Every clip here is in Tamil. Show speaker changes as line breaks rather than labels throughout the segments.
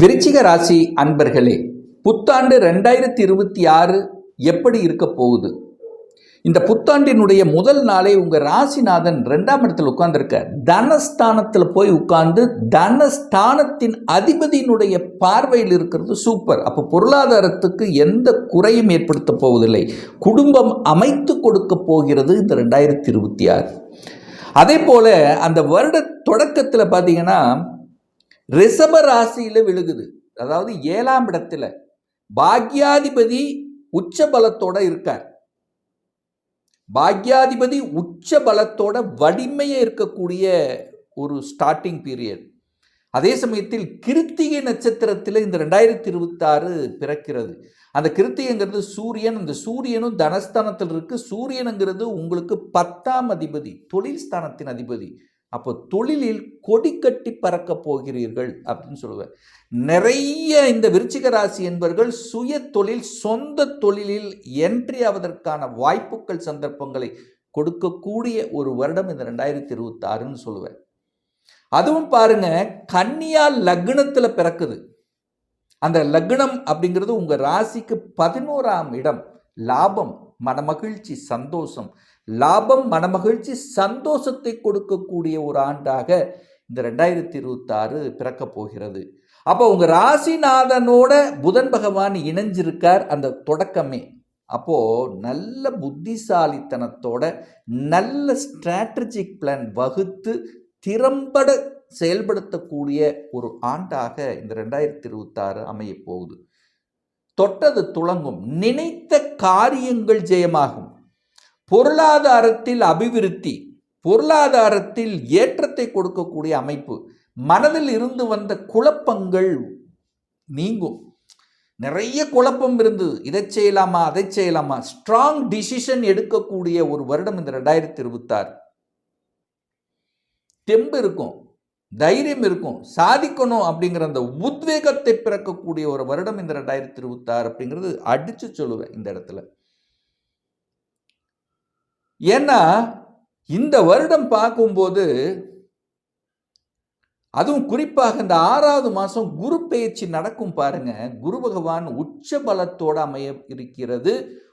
விருச்சிக ராசி அன்பர்களே புத்தாண்டு ரெண்டாயிரத்தி இருபத்தி ஆறு எப்படி இருக்க போகுது? இந்த புத்தாண்டினுடைய முதல் நாளே உங்கள் ராசிநாதன் ரெண்டாம் இடத்தில் உட்கார்ந்துருக்க தனஸ்தானத்தில் போய் உட்கார்ந்து தனஸ்தானத்தின் அதிபதியினுடைய பார்வையில் இருக்கிறது சூப்பர். அப்போ பொருளாதாரத்துக்கு எந்த குறையும் ஏற்படுத்த போவதில்லை. குடும்பம் அமைத்து கொடுக்க போகிறது இந்த ரெண்டாயிரத்தி இருபத்தி ஆறு. அதே போல் அந்த வருட தொடக்கத்தில் பார்த்தீங்கன்னா ரிஷப ராசியில விழுகுது. அதாவது ஏழாம் இடத்துல பாக்யாதிபதி உச்ச பலத்தோட இருக்கார். பாக்யாதிபதி உச்ச பலத்தோட வலிமையே இருக்கக்கூடிய ஒரு ஸ்டார்டிங் பீரியட் அதே சமயத்தில் கிருத்திகை நட்சத்திரத்தில் இந்த ரெண்டாயிரத்தி இருபத்தாறு பிறக்கிறது. அந்த கிருத்திகைங்கிறது சூரியன் அந்த சூரியனும் தனஸ்தானத்தில் இருக்கு சூரியனுங்கிறது உங்களுக்கு பத்தாம் அதிபதி தொழில் ஸ்தானத்தின் அதிபதி. அப்போ தொழிலில் கொடி கட்டி பறக்க போகிறீர்கள் அப்படின்னு சொல்லுவேன் நிறைய இந்த விருச்சிக ராசி என்பவர்கள் சுய தொழில் சொந்த தொழிலில் என்ட்ரி ஆவதற்கான வாய்ப்புகள் சந்தர்ப்பங்களை கொடுக்கக்கூடிய ஒரு வருடம் இந்த ரெண்டாயிரத்தி இருபத்தி ஆறுன்னு சொல்லுவேன் அதுவும் பாருங்க கன்னியா லக்னத்தில் பிறக்குது. அந்த லக்னம் அப்படிங்கிறது உங்கள் ராசிக்கு பதினோராம் இடம். லாபம் மனமகிழ்ச்சி சந்தோஷம். லாபம் மனமகிழ்ச்சி சந்தோஷத்தை கொடுக்கக்கூடிய ஒரு ஆண்டாக இந்த ரெண்டாயிரத்தி இருபத்தாறு பிறக்கப் போகிறது. அப்போ உங்கள் ராசிநாதனோட புதன் பகவான் இணைஞ்சிருக்கார் அந்த தொடக்கமே. அப்போது நல்ல புத்திசாலித்தனத்தோட நல்ல ஸ்ட்ராட்டஜிக் பிளான் வகுத்து திறம்பட செயல்படுத்தக்கூடிய ஒரு ஆண்டாக இந்த ரெண்டாயிரத்தி இருபத்தாறு அமைய போகுது. தொட்டது துளங்கும். நினைத்த காரியங்கள் ஜெயமாகும். பொருளாதாரத்தில் அபிவிருத்தி பொருளாதாரத்தில் ஏற்றத்தை கொடுக்கக்கூடிய அமைப்பு மனதில் இருந்து வந்த குழப்பங்கள் நீங்கும். நிறைய குழப்பம் இருந்தது. இதை செய்யலாமா அதை செய்யலாமா? ஸ்ட்ராங் டிசிஷன் எடுக்கக்கூடிய ஒரு வருடம் இந்த ரெண்டாயிரத்தி இருபத்தாறு. தெம்பு இருக்கும் தைரியம் இருக்கும். சாதிக்கணும் அப்படிங்கிற அந்த உத்வேகத்தை பிறக்கக்கூடிய ஒரு வருடம் இந்த ரெண்டாயிரத்தி இருபத்தாறு அப்படிங்கிறது அடிச்சு சொல்லுவேன் இந்த இடத்துல. ஏன்னா இந்த வருடம் பார்க்கும்போது அதுவும் குறிப்பாக இந்த ஆறாவது மாதம் குரு பெயர்ச்சி நடக்கும் பாருங்க. குரு பகவான் உச்ச பலத்தோடு அமைய இருக்கிறது.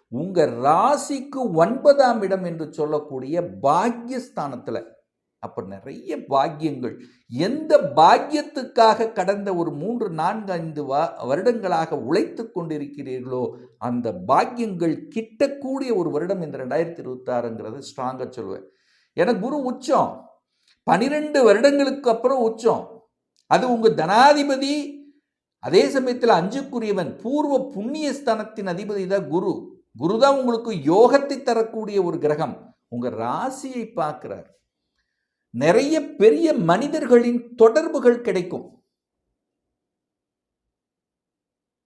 உங்கள் ராசிக்கு ஒன்பதாம் இடம் என்று சொல்லக்கூடிய பாக்யஸ்தானத்தில் அப்போ நிறைய பாக்கியங்கள். எந்த பாக்கியத்துக்காக கடந்த ஒரு மூன்று நான்கு ஐந்து வா வருடங்களாக உழைத்து கொண்டிருக்கிறீர்களோ அந்த பாக்கியங்கள் கிட்டக்கூடிய ஒரு வருடம் இந்த ரெண்டாயிரத்தி இருபத்தாறுங்கிறது ஸ்ட்ராங்காக சொல்லுவேன். ஏன்னா குரு உச்சம். பனிரெண்டு வருடங்களுக்கு அப்புறம் உச்சம். அது உங்கள் தனாதிபதி அதே சமயத்தில் அஞ்சுக்குரியவன் பூர்வ புண்ணிய ஸ்தானத்தின் அதிபதி தான் குரு. குரு தான் உங்களுக்கு யோகத்தை தரக்கூடிய ஒரு கிரகம். உங்கள் ராசியை பார்க்குறார். நிறைய பெரிய மனிதர்களின் தொடர்புகள் கிடைக்கும்.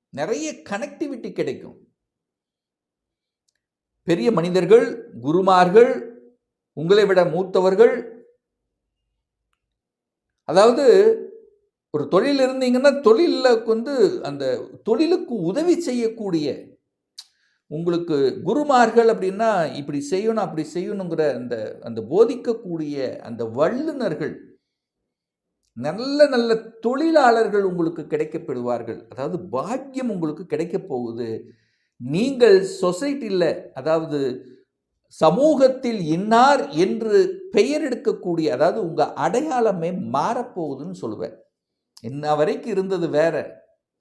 நிறைய கனெக்டிவிட்டி கிடைக்கும். பெரிய மனிதர்கள் குருமார்கள் உங்களை விட மூத்தவர்கள் அதாவது ஒரு தொழில் இருந்தீங்கன்னா தொழிலில் வந்து அந்த தொழிலுக்கு உதவி செய்யக்கூடிய உங்களுக்கு குருமார்கள் அப்படின்னா இப்படி செய்யணும் அப்படி செய்யணுங்கிற அந்த அந்த போதிக்கக்கூடிய அந்த வல்லுநர்கள் நல்ல நல்ல தொழிலாளர்கள் உங்களுக்கு கிடைக்கப்படுவார்கள் அதாவது பாக்கியம் உங்களுக்கு கிடைக்க போகுது. நீங்கள் சொசைட்டியில் அதாவது சமூகத்தில் இன்னார் என்று பெயர் எடுக்கக்கூடிய அதாவது உங்கள் அடையாளமே மாறப்போகுதுன்னு சொல்லுவேன். இன்ன வரைக்கும் இருந்தது வேற.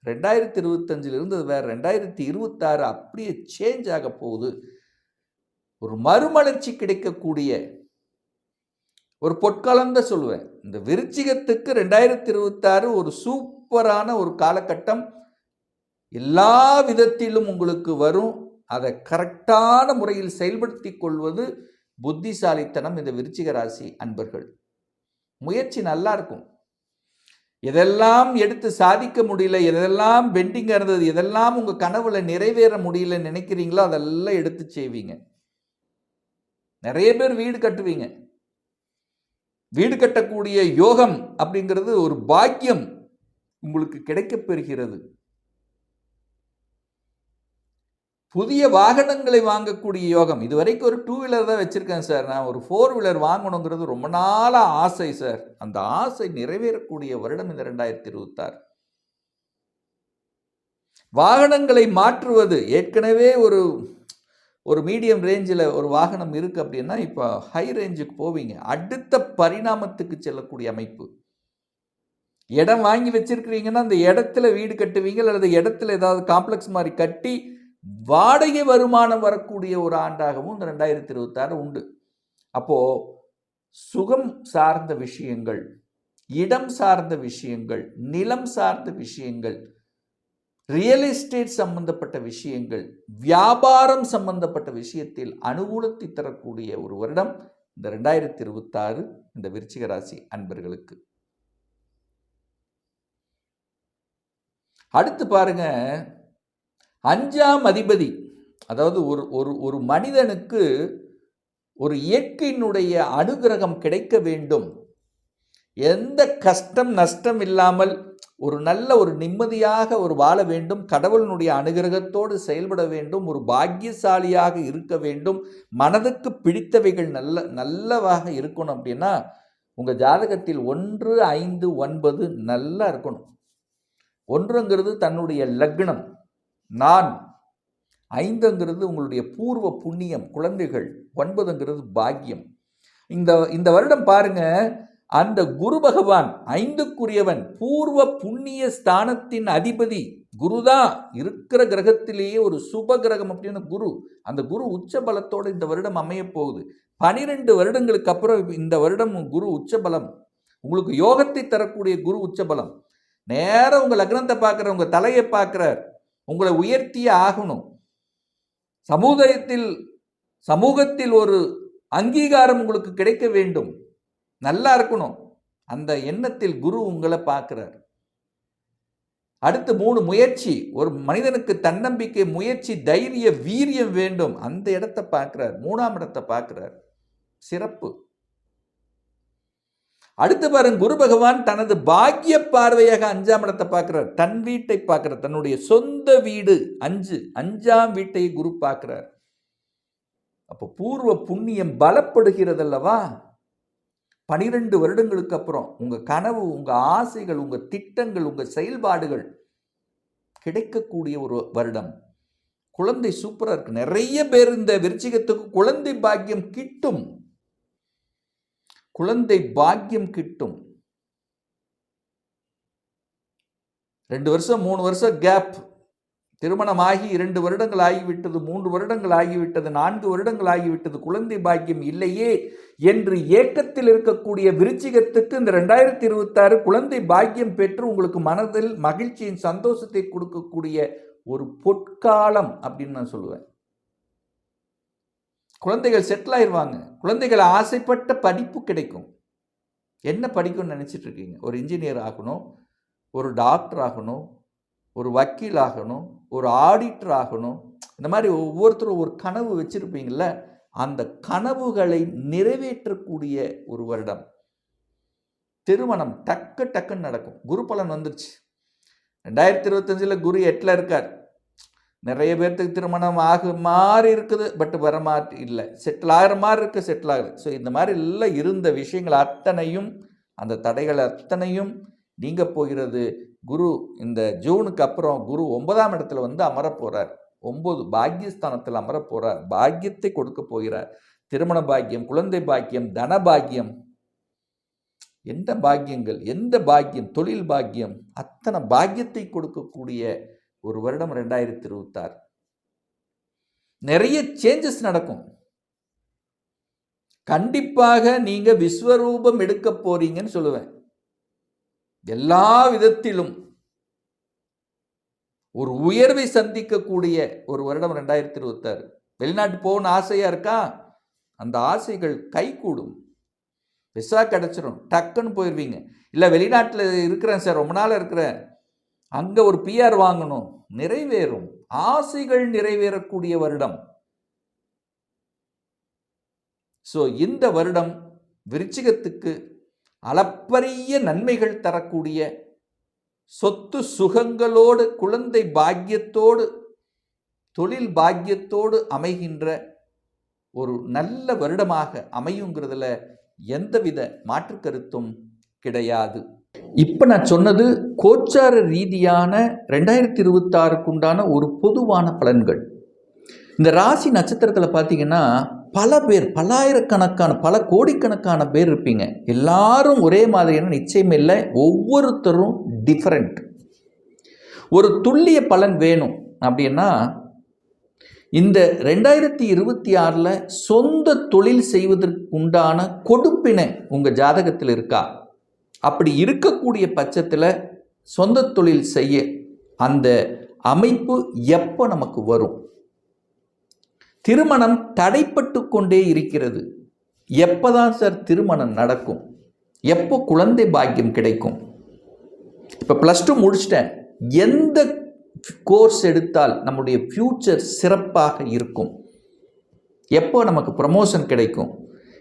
ரெண்டாயிரத்தி இருபத்தஞ்சில் இருந்தது வேறு ரெண்டாயிரத்தி இருபத்தாறு அப்படியே சேஞ்ச் ஆக போகுது. ஒரு மறுமலர்ச்சி கிடைக்கக்கூடிய ஒரு பொற்காலம் தான் சொல்லுவேன். இந்த விருச்சிகத்துக்கு ரெண்டாயிரத்தி இருபத்தாறு ஒரு சூப்பரான ஒரு காலகட்டம். எல்லா விதத்திலும் உங்களுக்கு வரும். அதை கரெக்டான முறையில் செயல்படுத்தி கொள்வது புத்திசாலித்தனம் இந்த விருச்சிக ராசி அன்பர்கள். முயற்சி நல்லா இருக்கும். எதெல்லாம் எடுத்து சாதிக்க முடியல எதெல்லாம் பெண்டிங்காக இருந்தது எதெல்லாம் உங்கள் கனவுல நிறைவேற முடியல நினைக்கிறீங்களோ அதெல்லாம் எடுத்து செய்வீங்க. நிறைய பேர் வீடு கட்டுவீங்க. வீடு கட்டக்கூடிய யோகம் அப்படிங்கிறது ஒரு பாக்கியம் உங்களுக்கு கிடைக்கப்பெறுகிறது புதிய வாகனங்களை வாங்கக்கூடிய யோகம். இது வரைக்கும் ஒரு டூ வீலர் தான் வச்சுருக்கேன் சார் நான் ஒரு ஃபோர் வீலர் வாங்கணுங்கிறது ரொம்ப நாளாக ஆசை சார் அந்த ஆசை நிறைவேறக்கூடிய வருடம் இந்த ரெண்டாயிரத்தி இருபத்தாறு. வாகனங்களை மாற்றுவது. ஏற்கனவே ஒரு ஒரு மீடியம் ரேஞ்சில் ஒரு வாகனம் இருக்குது அப்படின்னா இப்போ ஹை ரேஞ்சுக்கு போவீங்க. அடுத்த பரிணாமத்துக்கு செல்லக்கூடிய அமைப்பு. இடம் வாங்கி வச்சிருக்கிறீங்கன்னா அந்த இடத்துல வீடு கட்டுவீங்க அல்லது இடத்துல ஏதாவது காம்ப்ளெக்ஸ் மாதிரி கட்டி வாடகை வருமானம் வரக்கூடிய ஒரு ஆண்டாகவும் இந்த ரெண்டாயிரத்தி இருபத்தாறு உண்டு. அப்போ சுகம் சார்ந்த விஷயங்கள் இடம் சார்ந்த விஷயங்கள் நிலம் சார்ந்த விஷயங்கள் ரியல் எஸ்டேட் சம்பந்தப்பட்ட விஷயங்கள் வியாபாரம் சம்பந்தப்பட்ட விஷயத்தில் அனுகூலத்தை தரக்கூடிய ஒரு வருடம் இந்த ரெண்டாயிரத்தி இருபத்தாறு இந்த விருச்சிக ராசி அன்பர்களுக்கு. அடுத்து பாருங்க அஞ்சாம் அதிபதி. அதாவது ஒரு ஒரு ஒரு மனிதனுக்கு ஒரு இயற்கையினுடைய அனுகிரகம் கிடைக்க வேண்டும். எந்த கஷ்டம் நஷ்டம் இல்லாமல் ஒரு நல்ல ஒரு நிம்மதியாக ஒரு வாழ வேண்டும். கடவுளினுடைய அனுகிரகத்தோடு செயல்பட வேண்டும். ஒரு பாக்கியசாலியாக இருக்க வேண்டும். மனதுக்கு பிடித்தவைகள் நல்ல நல்லவாக இருக்கணும் அப்படின்னா உங்கள் ஜாதகத்தில் ஒன்று ஐந்து ஒன்பது நல்லா இருக்கணும். ஒன்றுங்கிறது தன்னுடைய லக்னம். நான் ஐந்துங்கிறது உங்களுடைய பூர்வ புண்ணியம் குழந்தைகள். ஒன்பதுங்கிறது பாக்கியம். இந்த இந்த வருடம் பாருங்க அந்த குரு பகவான் ஐந்துக்குரியவன் பூர்வ புண்ணிய ஸ்தானத்தின் அதிபதி. குருதான் இருக்கிற கிரகத்திலேயே ஒரு சுப கிரகம் அப்படின்னு குரு. அந்த குரு உச்ச பலத்தோடு இந்த வருடம் அமைய போகுது. பனிரெண்டு வருடங்களுக்கு அப்புறம் இந்த வருடம் குரு உச்ச பலம் உங்களுக்கு யோகத்தை தரக்கூடிய குரு உச்ச பலம் நேரம் உங்கள் லக்னத்தை பார்க்குற உங்கள் தலையை பார்க்குறார். உங்களை உயர்த்தியே ஆகணும். சமூகத்தில் சமூகத்தில் ஒரு அங்கீகாரம் உங்களுக்கு கிடைக்க வேண்டும். நல்லா இருக்கணும். அந்த எண்ணத்தில் குரு உங்களை பார்க்கிறார். அடுத்து மூணு முயற்சி. ஒரு மனிதனுக்கு தன்னம்பிக்கை முயற்சி தைரிய வீரியம் வேண்டும். அந்த இடத்தை பார்க்கிறார். மூணாம் இடத்தை பார்க்கிறார். சிறப்பு. அடுத்து பாருங்க குரு பகவான் தனது பாக்கிய பார்வையாக அஞ்சாம் இடத்தை பார்க்குறார். தன் வீட்டை பார்க்குறார். தன்னுடைய சொந்த வீடு அஞ்சு அஞ்சாம் வீட்டை குரு பார்க்குறார். அப்போ பூர்வ புண்ணியம் பலப்படுகிறது அல்லவா பனிரெண்டு வருடங்களுக்கு அப்புறம் உங்கள் கனவு உங்கள் ஆசைகள் உங்கள் திட்டங்கள் உங்கள் செயல்பாடுகள் கிடைக்கக்கூடிய ஒரு வருடம். குழந்தை சூப்பராக இருக்கு. நிறைய பேர் இந்த விருச்சிகத்துக்கு குழந்தை பாக்கியம் கிட்டும். குழந்தை பாக்கியம் கிட்டும். ரெண்டு வருஷம் மூணு வருஷம் கேப் திருமணமாகி இரண்டு வருடங்கள் ஆகிவிட்டது மூன்று வருடங்கள் ஆகிவிட்டது நான்கு வருடங்கள் ஆகிவிட்டது குழந்தை பாக்கியம் இல்லையே என்று ஏக்கத்தில் இருக்கக்கூடிய விருச்சிகத்துக்கு இந்த ரெண்டாயிரத்தி இருபத்தாறு குழந்தை பாக்கியம் பெற்று உங்களுக்கு மனதில் மகிழ்ச்சியின் சந்தோஷத்தை கொடுக்கக்கூடிய ஒரு பொற்காலம் அப்படின்னு நான் சொல்லுவேன். குழந்தைகள் செட்டில் ஆயிடுவாங்க குழந்தைகள் ஆசைப்பட்ட படிப்பு கிடைக்கும். என்ன படிக்கணும்னு நினச்சிட்டு இருக்கீங்க? ஒரு இன்ஜினியர் ஆகணும் ஒரு டாக்டர் ஆகணும் ஒரு வக்கீல் ஆகணும் ஒரு ஆடிட்டர் ஆகணும். இந்த மாதிரி ஒவ்வொருத்தரும் ஒரு கனவு வச்சுருப்பீங்கள அந்த கனவுகளை நிறைவேற்றக்கூடிய ஒரு வருடம். திருமணம் டக்கு டக்குன்னு நடக்கும். குரு பலன் வந்துருச்சு. ரெண்டாயிரத்தி இருபத்தஞ்சில் குரு எட்டில் இருக்கார். நிறைய பேர்த்துக்கு திருமணம் ஆகு மாதிரி இருக்குது பட் வர மாதிரி இல்லை. செட்டில் ஆகிற மாதிரி இருக்குது செட்டில் ஆகுது. ஸோ இந்த மாதிரி எல்லாம் இருந்த விஷயங்கள் அத்தனையும் அந்த தடைகள் அத்தனையும் நீங்க போகிறது. குரு இந்த ஜூனுக்கு அப்புறம் குரு ஒன்பதாம் இடத்துல வந்து அமர ஒம்பது பாக்கியஸ்தானத்தில் அமர பாக்கியத்தை கொடுக்க போகிறார். திருமண பாக்கியம் குழந்தை பாக்கியம் தன பாக்கியம். எந்த பாக்கியங்கள்? எந்த பாக்கியம்? தொழில் பாக்கியம். அத்தனை பாக்கியத்தை கொடுக்கக்கூடிய ஒரு வருடம் ரெண்டாயிரத்தி இருபத்தாறு. நிறைய சேஞ்சஸ் நடக்கும். கண்டிப்பாக நீங்க விஸ்வரூபம் எடுக்க போறீங்கன்னு சொல்லுவேன். எல்லா விதத்திலும். ஒரு உயர்வை சந்திக்கக்கூடிய ஒரு வருடம் ரெண்டாயிரத்தி இருபத்தாறு. வெளிநாட்டு போகணும்னு ஆசையா இருக்கா? அந்த ஆசைகள் கைகூடும். விசா கிடச்சிரும். டக்குன்னு போயிடுவீங்க இல்லை வெளிநாட்டில் இருக்கிறேன் சார். ரொம்ப நாள் இருக்கிறேன். அங்கே ஒரு பிஆர் வாங்கணும். நிறைவேறும். ஆசைகள் நிறைவேறக்கூடிய வருடம். ஸோ இந்த வருடம் விருச்சிகத்துக்கு அளப்பரிய நன்மைகள் தரக்கூடிய சொத்து சுகங்களோடு குழந்தை பாக்கியத்தோடு தொழில் பாக்கியத்தோடு அமைகின்ற ஒரு நல்ல வருடமாக அமையுங்கிறதுல எந்தவித மாற்று கருத்தும் கிடையாது. இப்போ நான் சொன்னது கோச்சார ரீதியான ரெண்டாயிரத்தி இருபத்தாறுக்கு உண்டான ஒரு பொதுவான பலன்கள். இந்த ராசி நட்சத்திரத்தில் பார்த்தீங்கன்னா பல பேர் பல்லாயிரக்கணக்கான பல கோடிக்கணக்கான பேர் இருப்பீங்க. எல்லாரும் ஒரே மாதிரியான நிச்சயம் இல்லை ஒவ்வொருத்தரும் டிஃப்ரெண்ட் ஒரு துல்லிய பலன் வேணும் அப்படின்னா இந்த ரெண்டாயிரத்தி இருபத்தி ஆறில் சொந்த தொழில் செய்வதற்கு உண்டான கொடுப்பினை உங்கள் ஜாதகத்தில் இருக்கா? அப்படி இருக்கக்கூடிய பட்சத்தில் சொந்த தொழில் செய்ய அந்த அமைப்பு எப்போ நமக்கு வரும்? திருமணம் தடைப்பட்டு கொண்டே இருக்கிறது. எப்போதான் சார் திருமணம் நடக்கும்? எப்போ குழந்தை பாக்கியம் கிடைக்கும்? இப்போ ப்ளஸ் டூ முடிச்சிட்டேன். எந்த கோர்ஸ் எடுத்தால் நம்முடைய ஃப்யூச்சர் சிறப்பாக இருக்கும்? எப்போ நமக்கு ப்ரமோஷன் கிடைக்கும்?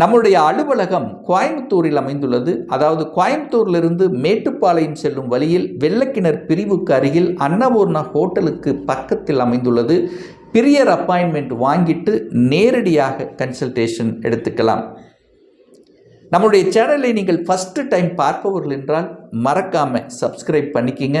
நம்முடைய அலுவலகம் கோயம்புத்தூரில் அமைந்துள்ளது. அதாவது கோயம்புத்தூரிலிருந்து மேட்டுப்பாளையம் செல்லும் வழியில் வெள்ளக்கிணர் பிரிவுக்கு அருகில் அன்னபூர்ணா ஹோட்டலுக்கு பக்கத்தில் அமைந்துள்ளது. பிரியர் அப்பாயின்மெண்ட் வாங்கிட்டு நேரடியாக கன்சல்டேஷன் எடுத்துக்கலாம். நம்மளுடைய சேனலை நீங்கள் ஃபஸ்ட்டு டைம் பார்ப்பவர்கள் என்றால் மறக்காமல் சப்ஸ்கிரைப் பண்ணிக்கிங்க.